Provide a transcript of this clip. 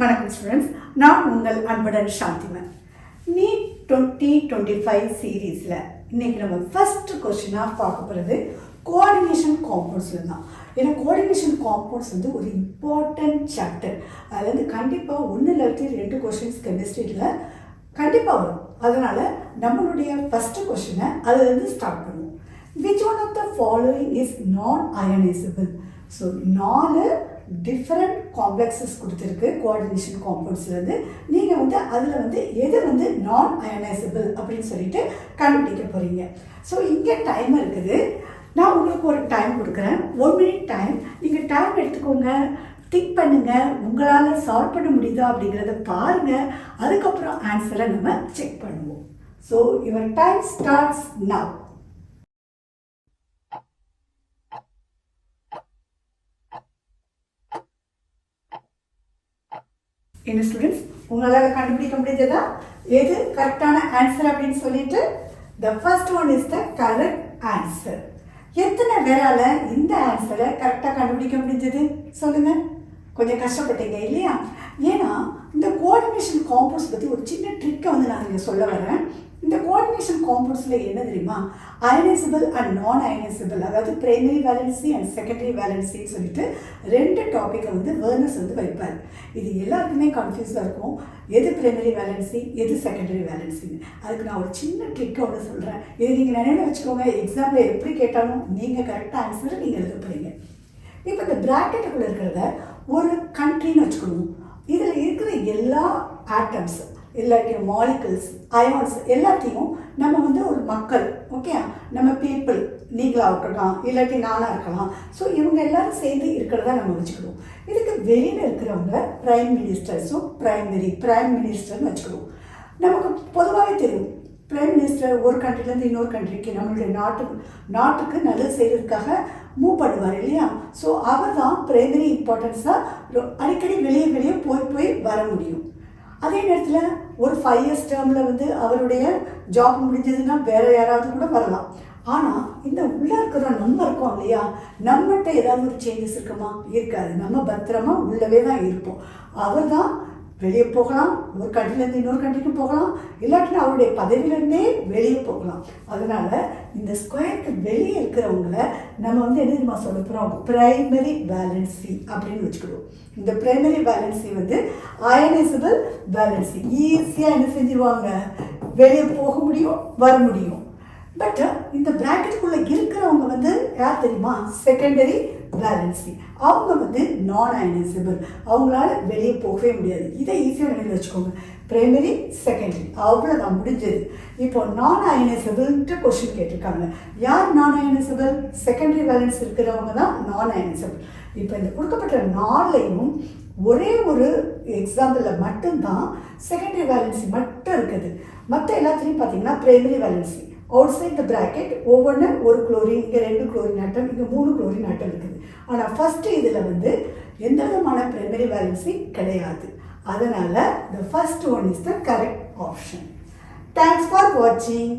வணக்கம் ஸ்டூடெண்ட்ஸ் நான் உங்கள் அன்புடன் Shanthiman NEET twenty twenty five சீரீஸில் இன்றைக்கி நம்ம ஃபர்ஸ்ட் கொஸ்டினாக பார்க்க போகிறது கோஆர்டினேஷன் காம்பவுண்ட்ஸில் தான். ஏன்னா கோஆர்டினேஷன் காம்பவுண்ட்ஸ் வந்து ஒரு இம்பார்ட்டன்ட் சாப்டர் அதில் வந்து கண்டிப்பாக ஒன்று இல்லாட்டி ரெண்டு கொஸ்டின்ஸ் கெமிஸ்ட்ரியில் கண்டிப்பாக வரும். அதனால் நம்மளுடைய ஃபஸ்ட்டு கொஷினை அதுலேருந்து ஸ்டார்ட் பண்ணுவோம். Which one of the following is non ionisable so நாலு டிஃப்ரெண்ட் காம்ப்ளெக்ஸஸ் கொடுத்துருக்கு கோஆர்டினேஷன் காம்பவுண்ட்ஸ்லேருந்து நீங்கள் வந்து அதில் வந்து எது வந்து நான் அயனைசபிள் அப்படின்னு சொல்லிட்டு கண்டுபிடிக்க போகிறீங்க ஸோ இங்கே டைம் இருக்குது. நான் உங்களுக்கு ஒரு டைம் கொடுக்குறேன். ஒன் மினிட் டைம் நீங்கள் டைம் எடுத்துக்கோங்க. திங்க் பண்ணுங்கள் உங்களால் சால்வ் பண்ண முடியுதா அப்படிங்கிறத பாருங்கள் அதுக்கப்புறம் ஆன்சரை நம்ம செக் பண்ணுவோம். So your time starts now என்ன ஸ்டூடெண்ட்ஸ் உங்களால் கண்டுபிடிக்க முடிஞ்சதா? எது கரெக்டான ஆன்சர் அப்படின்னு சொல்லிட்டு the first one is the correct answer எத்தனை பேரால் இந்த ஆன்சரை கரெக்டாக கண்டுபிடிக்க முடிஞ்சது? சொல்லுங்கள் கொஞ்சம் கஷ்டப்பட்டீங்க இல்லையா? ஏன்னா இந்த கோஆர்டினேஷன் காம்போஸ் பற்றி ஒரு சின்ன ட்ரிக்கை வந்து நான் இங்கே சொல்ல வரேன். இந்த கோஆர்டினேஷன் காம்பவுண்ட்ஸில் என்ன தெரியுமா? அயனைசபிள் அண்ட் நான் அயனைசபிள் அதாவது பிரைமரி வேலன்சி அண்ட் செகண்டரி வேலன்சின்னு சொல்லிட்டு ரெண்டு டாப்பிக்கை வந்து வேர்னஸ் வந்து வைப்பார். இது எல்லாருக்குமே கன்ஃபியூஸாக இருக்கும். எது பிரைமரி வேலன்சி எது செகண்டரி வேலன்சின்னு அதுக்கு நான் ஒரு சின்ன ட்ரிக்கை ஒன்று சொல்கிறேன் இது நீங்கள் நினைவு வச்சுக்கோங்க. எக்ஸாமில் எப்படி கேட்டாலும் நீங்கள் கரெக்டாக ஆன்சரை நீங்கள் எழுத போகிறீங்க இப்போ இந்த ப்ராக்கெட்டுக்குள்ளே இருக்கிறத ஒரு கண்ட்ரின்னு வச்சுக்கணும். இதில் இருக்கிற எல்லா ஆட்டம்ஸ் இல்லாட்டி மாலிகல்ஸ் அயான்ஸ் எல்லாத்தையும் நம்ம வந்து ஒரு மக்கள் ஓகே நம்ம பீப்புள் நீங்களாக இருக்கலாம் இல்லாட்டி நானாக இருக்கலாம். ஸோ இவங்க எல்லாரும் சேர்ந்து இருக்கிறதா நம்ம வச்சுக்கிடுவோம். இதுக்கு வெளியில் இருக்கிறவங்க பிரைம் மினிஸ்டர்ஸும் பிரைமரி பிரைம் மினிஸ்டர்னு வச்சுக்கிடுவோம். நமக்கு பொதுவாகவே தெரியும். பிரைம் மினிஸ்டர் ஒரு கண்ட்ரிலேருந்து இன்னொரு கண்ட்ரிக்கு நம்மளுடைய நாட்டுக்கு நாட்டுக்கு நல்லது செய்கிறதுக்காக மூவ் பண்ணுவார் இல்லையா? ஸோ அவர் தான் பிரைமரி இம்பார்ட்டன்ஸாக அடிக்கடி வெளியே வெளியே போய் போய் வர முடியும். அதே நேரத்தில் ஒரு ஃபைவ் இயர்ஸ் டேர்மில் வந்து அவருடைய ஜாப் முடிஞ்சதுன்னா வேறு யாராவது கூட வரலாம். ஆனால் இந்த உள்ளே இருக்கிற நம்ம இருக்கோம் இல்லையா? நம்மகிட்ட ஏதாவது ஒரு சேஞ்சஸ் இருக்குமா? இருக்காது. நம்ம பத்திரமா உள்ளவே தான் இருப்போம். அவர் தான் வெளியே போகலாம் ஒரு கண்ட்ரிலேருந்து இன்னொரு கண்ட்ரிக்கும் போகலாம் இல்லாட்டினா அவருடைய பதவியிலேருந்தே வெளியே போகலாம். அதனால் இந்த ஸ்கொயருக்கு வெளியே இருக்கிறவங்கள நம்ம வந்து என்ன தெரியுமா சொல்ல போகிறோம் ப்ரைமரி வேலன்சி அப்படின்னு வச்சுக்கிடுவோம். இந்த ப்ரைமரி வேலன்சி வந்து அயனைசபிள் வேலன்சி ஈஸியாக என்ன செஞ்சிருவாங்க? வெளியே போக முடியும் வர முடியும். பட் இந்த ப்ராக்கெட்டுக்குள்ளே இருக்கிறவங்க வந்து யார் தெரியுமா? செகண்டரி வேலன்சி அவங்க வந்து நான் அயனைசபிள் அவங்களால வெளியே போகவே முடியாது. இதை ஈஸியாக நினைவில் வச்சுக்கோங்க. பிரைமரி செகண்டரி அவ்வளோதான் முடிஞ்சது. இப்போ நான் அயனைசபிள்ன்ட்டு கொஸ்டின் கேட்டிருக்காங்க. யார் நான் அயனைசபிள் செகண்டரி வேலன்ஸ் இருக்கிறவங்க தான் நான் அயனைசபிள் இப்போ இந்த கொடுக்கப்பட்ட நாளையும் ஒரே ஒரு எக்ஸாம்பிளில் மட்டும்தான் செகண்டரி வேலன்சி மட்டும் இருக்குது. மற்ற எல்லாத்துலேயும் பார்த்தீங்கன்னா primary valency outside the bracket ஒவ்வொன்று ஒரு குளோரின் இங்கே ரெண்டு குளோரின் ஆட்டம் இங்கே மூணு குளோரின் ஆட்டம் இருக்குது. ஆனால் ஃபஸ்ட்டு இதில் வந்து எந்த விதமான ப்ரைமரி வேலன்சி கிடையாது. அதனால் the first one is the correct option thanks for வாட்சிங்